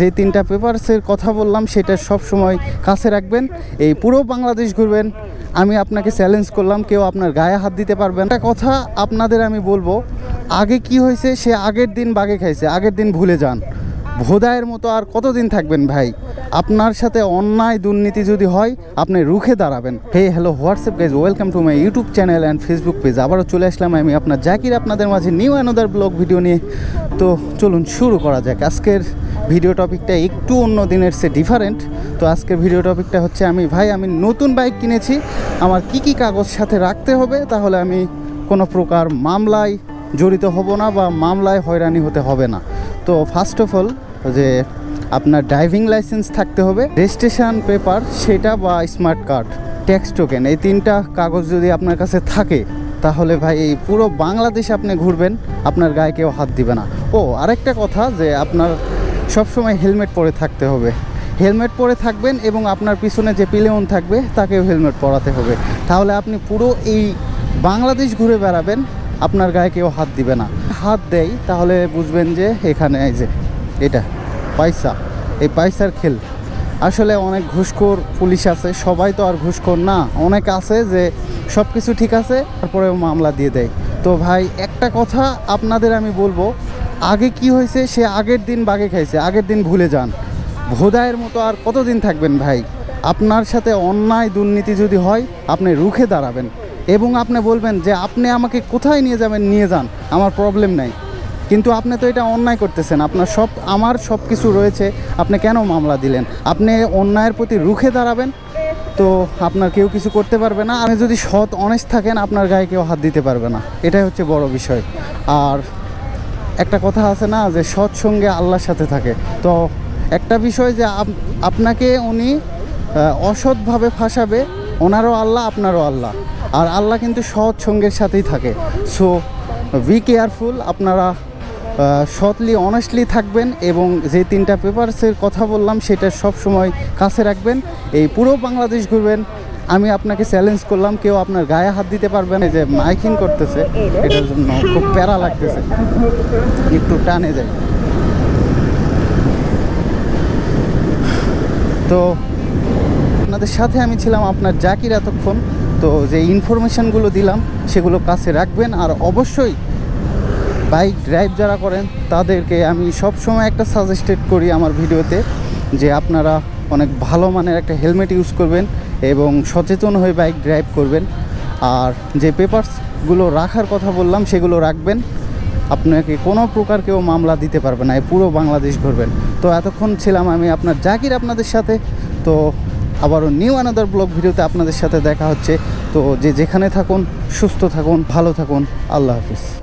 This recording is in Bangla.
যে তিনটা পেপারসের কথা বললাম, সেটা সব সময় কাছে রাখবেন। এই পুরো বাংলাদেশ ঘুরবেন। আমি আপনাকে চ্যালেঞ্জ করলাম, কেউ আপনার গায়ে হাত দিতে পারবেন একটা কথা আপনাদের আমি বলব, আগে কি হয়েছে, সে আগের দিন বাগে খাইছে, আগের দিন ভুলে যান। ভোদায়ের মতো আর কতদিন থাকবেন ভাই? আপনার সাথে অন্যায় দুর্নীতি যদি হয়, আপনি রুখে দাঁড়াবেন। Hey hello WhatsApp guys welcome to my YouTube channel and Facebook page আবারও চলে আসলাম আমি আপনার জাকির, আপনাদের মাঝে নিউ অ্যানোদার ব্লগ ভিডিও নিয়ে। তো চলুন, শুরু করা যাক। আজকের ভিডিও টপিকটা একটু অন্য দিনের সে ডিফারেন্ট তো আজকের ভিডিও টপিকটা হচ্ছে আমি, ভাই, আমি নতুন বাইক কিনেছি। আমার কি কি কাগজ সাথে রাখতে হবে? তাহলে আমি কোনো প্রকার মামলায় জড়িত হব না বা মামলায় হয়রানি হতে হবে না। তো ফার্স্ট অফ অল যে আপনার ড্রাইভিং লাইসেন্স থাকতে হবে রেজিস্ট্রেশন পেপার সেটা বা স্মার্ট কার্ড ট্যাক্স টোকেন এই তিনটা কাগজ যদি আপনার কাছে থাকে, তাহলে ভাই, এই পুরো বাংলাদেশ আপনি ঘুরবেন, আপনার গায়ে কেউ হাত দিবে না। ও, আরেকটা কথা যে আপনার সবসময় হেলমেট পরে থাকতে হবে। হেলমেট পরে থাকবেন এবং আপনার পিছনে যে পিলেয়ন থাকবে, তাকেও হেলমেট পরাতে হবে। তাহলে আপনি পুরো এই বাংলাদেশ ঘুরে বেড়াবেন, আপনার গায়ে কেউ হাত দিবে না। হাত দেয় তাহলে বুঝবেন যে এখানে এই যে, এটা পয়সা এই পয়সার খেল। আসলে অনেক ঘুষখোর পুলিশ আছে, সবাই তো আর ঘুষখোর না। অনেক আছে যে সব কিছু ঠিক আছে, তারপরেও মামলা দিয়ে দেয়। তো ভাই, একটা কথা আপনাদের আমি বলব আগে কি হয়েছে? সে আগের দিন বাগে খাইছে, আগের দিন ভুলে যান। ভোদায়ের মতো আর কতদিন থাকবেন ভাই? আপনার সাথে অন্যায় দুর্নীতি যদি হয়, আপনি রুখে দাঁড়াবেন। এবং আপনি বলবেন যে, আপনি আমাকে কোথায় নিয়ে যাবেন? নিয়ে যান, আমার প্রবলেম নাই। কিন্তু আপনি তো এটা অন্যায় করতেছেন। আপনার সব, আমার সব কিছু রয়েছে। আপনি কেন মামলা দিলেন? আপনি অন্যায়ের প্রতি রুখে দাঁড়াবেন? তো আপনার কেউ কিছু করতে পারবে না। আপনি যদি সৎ অনেস্ট থাকেন, আপনার গায়ে কেউ হাত দিতে পারবে না। এটাই হচ্ছে বড় বিষয়। আর একটা কথা আছে না যে সৎ সঙ্গে আল্লাহর সাথে থাকে। তো একটা বিষয় যে আপ- আপনাকে উনি অসৎভাবে ফাঁসাবে, ওনারও আল্লাহ, আপনারও আল্লাহ। আর আল্লাহ কিন্তু সৎ সঙ্গের সাথেই থাকে। সো বি কেয়ারফুল আপনারা সৎলি অনেস্টলি থাকবেন এবং যে তিনটা পেপারসের কথা বললাম, সেটা সব সময় কাছে রাখবেন। এই পুরো বাংলাদেশ ঘুরবেন। আমি আপনাকে চ্যালেঞ্জ করলাম, কেউ আপনার গায়ে হাত দিতে পারবে না যে মাইকিং করতেছে, এটার জন্য খুব প্যারা লাগতেছে। একটু টানে যায় তো আপনাদের সাথে আমি ছিলাম আপনার জাকির এতক্ষণ, তো যে ইনফরমেশানগুলো দিলাম, সেগুলো কাছে রাখবেন, আর অবশ্যই বাইক ড্রাইভ যারা করেন, তাদেরকে আমি সব সময় একটা সাজেস্টেড করি আমার ভিডিওতে, যে আপনারা অনেক ভালো মানের একটা হেলমেট ইউজ করবেন এবং সচেতন হয়ে বাইক ড্রাইভ করবেন। আর যে পেপারসগুলো রাখার কথা বললাম, সেগুলো রাখবেন। আপনাকে কোনো প্রকার কেউ মামলা দিতে পারবে না পুরো বাংলাদেশ ঘুরবেন। তো এতক্ষণ ছিলাম আমি আপনার জাকির আপনাদের সাথে। তো আবারও নিউ আনাদার ব্লগ ভিডিওতে আপনাদের সাথে দেখা হচ্ছে। তো যে যেখানে থাকুন, সুস্থ থাকুন, ভালো থাকুন। আল্লাহ হাফিজ।